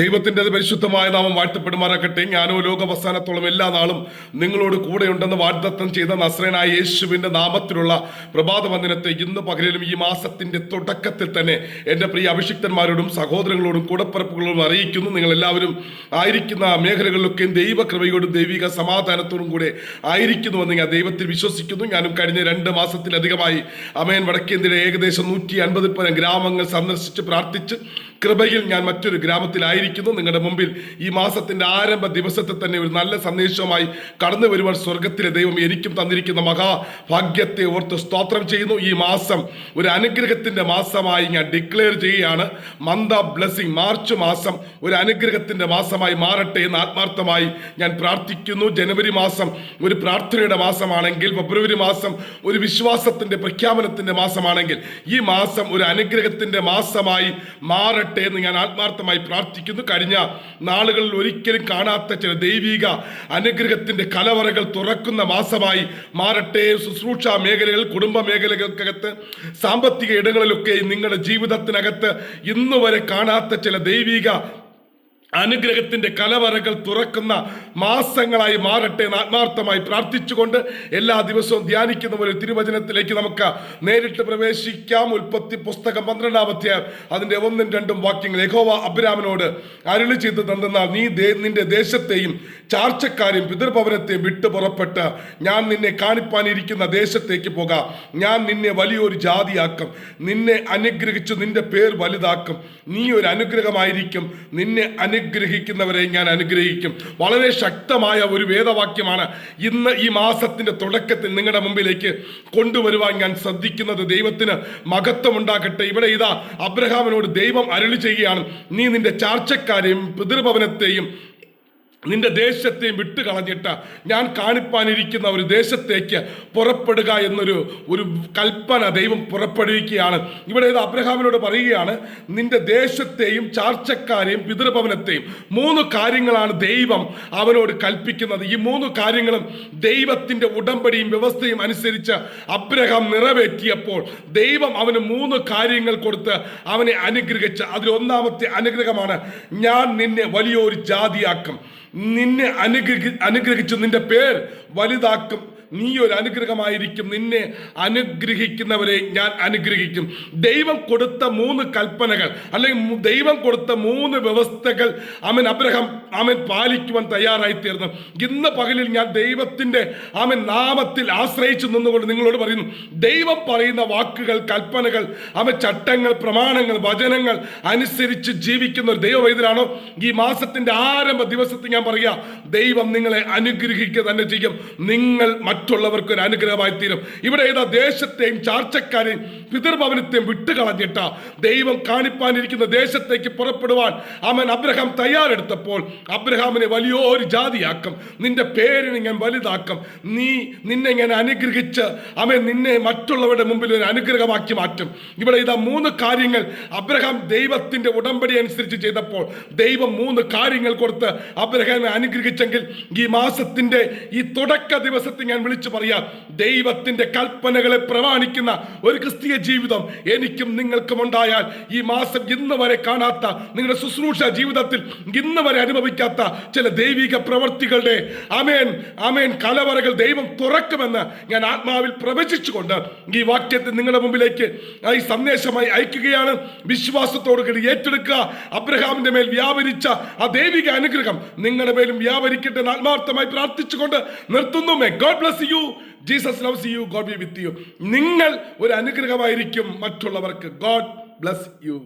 ദൈവത്തിന്റെ പരിശുദ്ധമായ നാമം വാഴ്ത്തപ്പെടുമാറാക്കട്ടെ ഞാനോ ലോകവസാനത്തോളം എല്ലാ നാളും നിങ്ങളോട് കൂടെയുണ്ടെന്ന് വാഗ്ദത്തം ചെയ്ത നസ്രനായ യേശുവിന്റെ നാമത്തിലുള്ള പ്രഭാത വന്ദനത്തെ ഇന്ന് പകലിലും ഈ മാസത്തിന്റെ തുടക്കത്തിൽ തന്നെ എന്റെ പ്രിയ അഭിഷിക്തന്മാരോടും സഹോദരങ്ങളോടും കൂടപ്പറപ്പുകളോടും അറിയിക്കുന്നു. നിങ്ങൾ എല്ലാവരും ആയിരിക്കുന്ന മേഖലകളിലൊക്കെയും ദൈവകൃപയോടും ദൈവിക സമാധാനത്തോടും കൂടെ ആയിരിക്കുന്നുവെന്ന് ഞാൻ ദൈവത്തിൽ വിശ്വസിക്കുന്നു. ഞാനും കഴിഞ്ഞ രണ്ട് മാസത്തിലധികമായി അമയൻ വടക്കേന്ത്യയുടെ ഏകദേശം നൂറ്റി അൻപതിൽ പരം ഗ്രാമങ്ങൾ സന്ദർശിച്ച് പ്രാർത്ഥിച്ച് കൃപയിൽ ഞാൻ മറ്റൊരു ഗ്രാമത്തിലായിരിക്കുന്നു. നിങ്ങളുടെ മുമ്പിൽ ഈ മാസത്തിന്റെ ആരംഭ ദിവസത്തെ തന്നെ ഒരു നല്ല സന്ദേശവുമായി കടന്നു വരുവാൻ സ്വർഗത്തിലെ ദൈവം എനിക്കും തന്നിരിക്കുന്ന മഹാഭാഗ്യത്തെ ഓർത്ത് സ്തോത്രം ചെയ്യുന്നു. ഈ മാസം ഒരു അനുഗ്രഹത്തിന്റെ മാസമായി ഞാൻ ഡിക്ലെയർ ചെയ്യുകയാണ്. മന്ത ബ്ലെസ്സിങ് മാർച്ച് മാസം ഒരു അനുഗ്രഹത്തിന്റെ മാസമായി മാറട്ടെ എന്ന് ആത്മാർത്ഥമായി ഞാൻ പ്രാർത്ഥിക്കുന്നു. ജനുവരി മാസം ഒരു പ്രാർത്ഥനയുടെ മാസമാണെങ്കിൽ ഫെബ്രുവരി മാസം ഒരു വിശ്വാസത്തിന്റെ പ്രഖ്യാപനത്തിന്റെ മാസമാണെങ്കിൽ ഈ മാസം ഒരു അനുഗ്രഹത്തിന്റെ മാസമായി മാറട്ടെ എന്ന് ഞാൻ ആത്മാർത്ഥമായി പ്രാർത്ഥിക്കുന്നു. കഴിഞ്ഞ നാളുകളിൽ ഒരിക്കലും കാണാത്ത ചില ദൈവിക അനുഗ്രഹത്തിന്റെ കലവറകൾ തുറക്കുന്ന മാസമായി മാറട്ടെ. ശുശ്രൂഷ മേഖലകൾ കുടുംബ മേഖലകൾക്കകത്ത് സാമ്പത്തിക ഇടങ്ങളിലൊക്കെ നിങ്ങളുടെ ജീവിതത്തിനകത്ത് ഇന്നുവരെ കാണാത്ത ചില ദൈവിക അനുഗ്രഹത്തിന്റെ കലവറകൾ തുറക്കുന്ന മാസങ്ങളായി മാറട്ടെ എന്ന് ആത്മാർത്ഥമായി പ്രാർത്ഥിച്ചുകൊണ്ട് എല്ലാ ദിവസവും ധ്യാനിക്കുന്ന ഒരു തിരുവചനത്തിലേക്ക് നമുക്ക് നേരിട്ട് പ്രവേശിക്കാം. ഉൽപ്പത്തി പുസ്തകം പന്ത്രണ്ടാമത്തെ അതിന്റെ ഒന്നും രണ്ടും വാക്യങ്ങൾ യഹോവ അബ്രാമിനോട് അരുളി ചെയ്ത് തന്നാൽ നീ നിന്റെ ദേശത്തെയും ചാർച്ചക്കാരെയും പിതൃഭവനത്തെയും വിട്ടു പുറപ്പെട്ട് ഞാൻ നിന്നെ കാണിപ്പാനിരിക്കുന്ന ദേശത്തേക്ക് പോകാം. ഞാൻ നിന്നെ വലിയൊരു ജാതിയാക്കും. നിന്നെ അനുഗ്രഹിച്ചു നിന്റെ പേർ വലുതാക്കും. നീ ഒരു അനുഗ്രഹമായിരിക്കും. നിന്നെ അനുഗ്രഹിക്കുന്നവരെ ഞാൻ അനുഗ്രഹിക്കും. വളരെ ശക്തമായ ഒരു വേദവാക്യമാണ് ഇന്ന് ഈ മാസത്തിന്റെ തുടക്കത്തിൽ നിങ്ങളുടെ മുമ്പിലേക്ക് കൊണ്ടുവരുവാൻ ഞാൻ ശ്രദ്ധിക്കുന്നത്. ദൈവത്തിന് മഹത്വം ഉണ്ടാക്കട്ടെ ഇവിടെ ഇതാ അബ്രഹാമിനോട് ദൈവം അരുളി ചെയ്യുകയാണ്. നീ നിന്റെ ചാർച്ചക്കാരെയും പിതൃഭവനത്തെയും നിന്റെ ദേശത്തെയും വിട്ടുകളഞ്ഞിട്ട് ഞാൻ കാണിപ്പാനിരിക്കുന്ന ഒരു ദേശത്തേക്ക് പുറപ്പെടുക എന്നൊരു ഒരു കൽപ്പന ദൈവം പുറപ്പെടുവിക്കുകയാണ്. ഇവിടെ ഇത് അബ്രഹാമിനോട് പറയുകയാണ് നിന്റെ ദേശത്തെയും ചാർച്ചക്കാരെയും പിതൃഭവനത്തെയും മൂന്ന് കാര്യങ്ങളാണ് ദൈവം അവനോട് കൽപ്പിക്കുന്നത്. ഈ മൂന്ന് കാര്യങ്ങളും ദൈവത്തിന്റെ ഉടമ്പടിയും വ്യവസ്ഥയും അനുസരിച്ച് അബ്രഹാം നിറവേറ്റിയപ്പോൾ ദൈവം അവന് മൂന്ന് കാര്യങ്ങൾ കൊടുത്ത് അവനെ അനുഗ്രഹിച്ച. അതിൽ ഒന്നാമത്തെ അനുഗ്രഹമാണ് ഞാൻ നിന്നെ വലിയൊരു ജാതിയാക്കും. നിന്നെ അനുഗ്രഹി അനുഗ്രഹിച്ചു നിന്റെ പേർ വലുതാക്കും. നീ ഒരു അനുഗ്രഹമായിരിക്കും നിന്നെ അനുഗ്രഹിക്കുന്നവരെ ഞാൻ അനുഗ്രഹിക്കും. ദൈവം കൊടുത്ത മൂന്ന് കൽപ്പനകൾ അല്ലെങ്കിൽ ദൈവം കൊടുത്ത മൂന്ന് വ്യവസ്ഥകൾ അവൻ അബ്രഹാം അവൻ പാലിക്കുവാൻ തയ്യാറായി തീർന്നു ഇന്ന് പകലിൽ ഞാൻ ദൈവത്തിന്റെ അവൻ നാമത്തിൽ ആശ്രയിച്ചു നിന്നുകൊണ്ട് നിങ്ങളോട് പറയുന്നു ദൈവം പറയുന്ന വാക്കുകൾ കൽപ്പനകൾ അവൻ ചട്ടങ്ങൾ പ്രമാണങ്ങൾ വചനങ്ങൾ അനുസരിച്ച് ജീവിക്കുന്ന ഒരു ദൈവവൈദ്യനാണോ ഈ മാസത്തിന്റെ ആരംഭ ദിവസത്തിൽ ഞാൻ പറയുക ദൈവം നിങ്ങളെ അനുഗ്രഹിക്കുക തന്നെ ചെയ്യും. നിങ്ങൾ മറ്റുള്ളവർക്ക് ഒരു അനുഗ്രഹമായി തീരും. ഇവിടെ ഏതാ ദേശത്തെയും ചാർച്ചക്കാരെയും പിതൃഭവനത്തെയും വിട്ടുകളഞ്ഞിട്ട ദൈവം കാണിപ്പാനിരിക്കുന്ന ദേശത്തേക്ക് പുറപ്പെടുവാൻ അവൻ അബ്രഹാം തയ്യാറെടുത്തപ്പോൾ അബ്രഹാമിനെ വലിയൊരു ജാതിയാക്കും. നിന്റെ പേരിനെ ഞാൻ വലുതാക്കും. നീ നിന്നെ ഞാൻ അനുഗ്രഹിച്ച് അവൻ നിന്നെ മറ്റുള്ളവരുടെ മുമ്പിൽ ഒരു അനുഗ്രഹമാക്കി മാറ്റും. ഇവിടെ ഇതാ മൂന്ന് കാര്യങ്ങൾ അബ്രഹാം ദൈവത്തിന്റെ ഉടമ്പടി അനുസരിച്ച് ചെയ്തപ്പോൾ ദൈവം മൂന്ന് കാര്യങ്ങൾ കൊടുത്ത് അബ്രഹാമിനെ അനുഗ്രഹിച്ചെങ്കിൽ ഈ മാസത്തിന്റെ ഈ തുടക്ക ദിവസത്തിൽ ഞാൻ വിളിച്ചു പറയാം ദൈവത്തിന്റെ കൽപ്പനകളെ പ്രമാണിക്കുന്ന ഒരു ക്രിസ്തീയ ജീവിതം എനിക്കും നിങ്ങൾക്കും ഉണ്ടായാൽ ഈ മാസം ഇന്ന് വരെ കാണാത്ത നിങ്ങളുടെ ശുശ്രൂഷ ജീവിതത്തിൽ ഇന്ന് വരെ അനുഭവിക്കാത്ത ചില ദൈവിക പ്രവർത്തികളുടെ അമേൻ അമേൻ കലവറകൾ ദൈവം തുറക്കുമെന്ന് ഞാൻ ആത്മാവിൽ പ്രവചിച്ചുകൊണ്ട് ഈ വാക്യത്തെ നിങ്ങളുടെ മുമ്പിലേക്ക് ഈ സന്ദേശമായി അയക്കുകയാണ്. വിശ്വാസത്തോടു കൂടി ഏറ്റെടുക്കുക. അബ്രഹാമിന്റെ മേൽ വ്യാപരിച്ച ആ ദൈവിക അനുഗ്രഹം നിങ്ങളുടെ മേലും വ്യാപരിക്കട്ടെ എന്ന് ആത്മാർത്ഥമായി പ്രാർത്ഥിച്ചുകൊണ്ട് നിർത്തുന്നു. May God bless you Jesus loves you God be with you നിങ്ങൾ ഒരു അനുഗ്രഹമായിരിക്കും മറ്റുള്ളവർക്ക്. God bless U